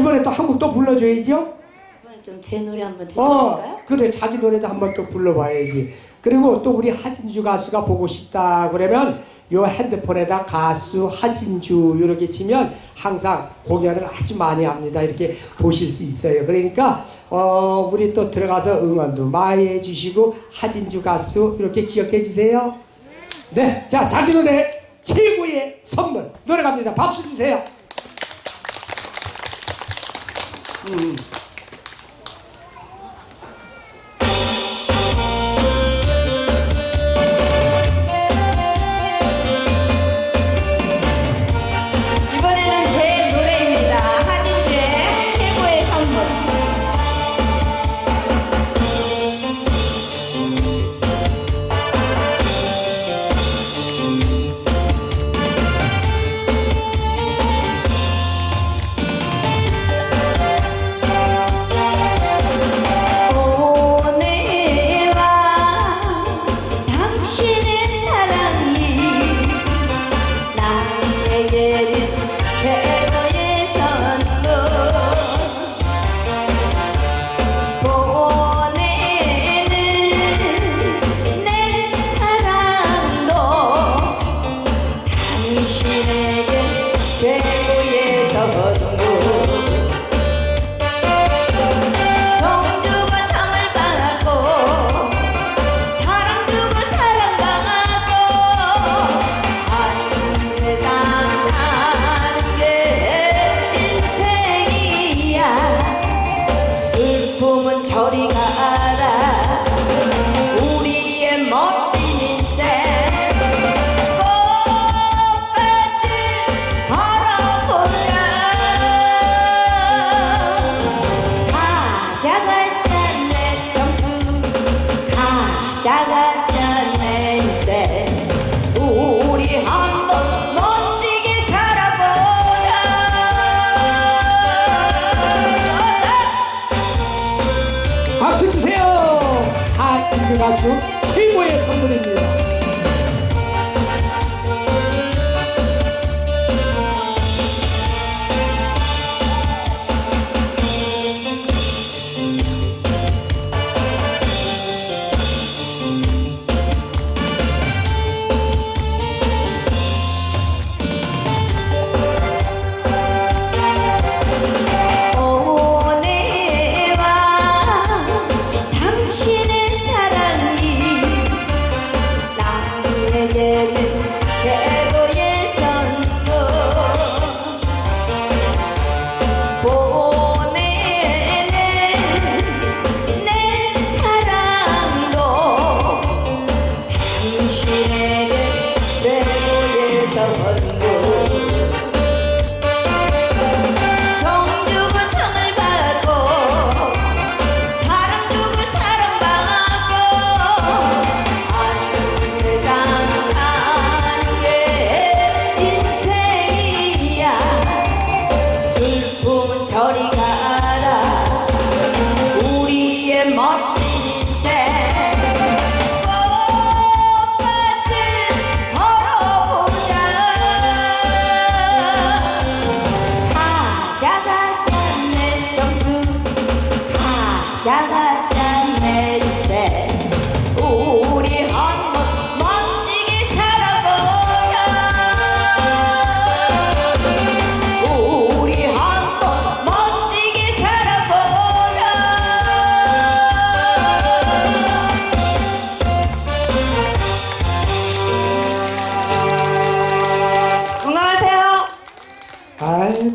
이번에 또 한 곡 또 불러줘야죠. 이번엔 좀 제 노래 한번 어, 들려볼까요? 그래 자기 노래도 한 번 또 불러봐야지. 그리고 또 우리 하진주 가수가 보고 싶다 그러면 요 핸드폰에다 가수 하진주 이렇게 치면 항상 공연을 아주 많이 합니다. 이렇게 보실 수 있어요. 그러니까 어, 우리 또 들어가서 응원도 많이 해주시고 하진주 가수 이렇게 기억해 주세요. 네, 자 자기 노래 최고의 선물 노래 갑니다. 박수 주세요. 嗯。 저리 가라 우리의 멋 가수 최고의 선물입니다.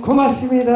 고맙습니다.